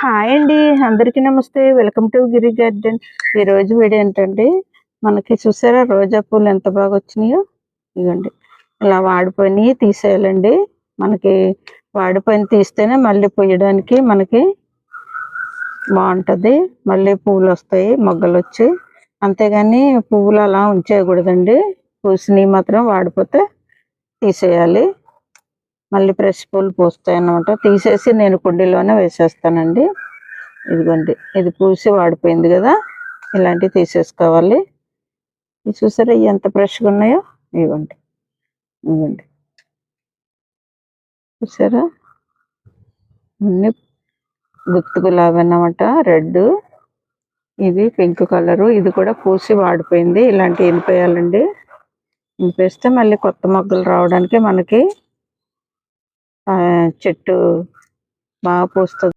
Hi అండి అందరికీ నమస్తే. Welcome to Giri garden. ఈరోజు వీడియో ఏంటంటే మనకి చూసారా రోజా పూలు ఎంత బాగా వచ్చినాయో? ఇవ్వండి ఇలా వాడిపోయినాయి తీసేయాలండి. మనకి వాడిపోయిన తీస్తేనే మళ్ళీ పొయ్యడానికి మనకి బాగుంటుంది. మళ్ళీ పువ్వులు వస్తాయి మొగ్గలు వచ్చి. అంతేగాని పువ్వులు అలా ఉంచేయకూడదండి పూసినవి మాత్రం వాడిపోతే తీసేయాలి. మళ్ళీ ఫ్రెష్ పూలు పూస్తాయి అన్నమాట తీసేసి నేను కుండీలోనే వేసేస్తానండి. ఇదిగోండి ఇది పూసి వాడిపోయింది కదా ఇలాంటివి తీసేసుకోవాలి. ఇది చూసారా ఎంత ఫ్రెష్గా ఉన్నాయో? ఇవ్వండి ఇవ్వండి చూసారా? అన్ని గుత్తు గులాబీ అన్నమాట రెడ్ ఇది పింక్ కలరు ఇది కూడా పూసి వాడిపోయింది. ఇలాంటివి ఎనిపేయాలండి ఇనిపేస్తే మళ్ళీ కొత్త మొగ్గలు రావడానికి మనకి చెట్టు బాగా పూస్తుంది.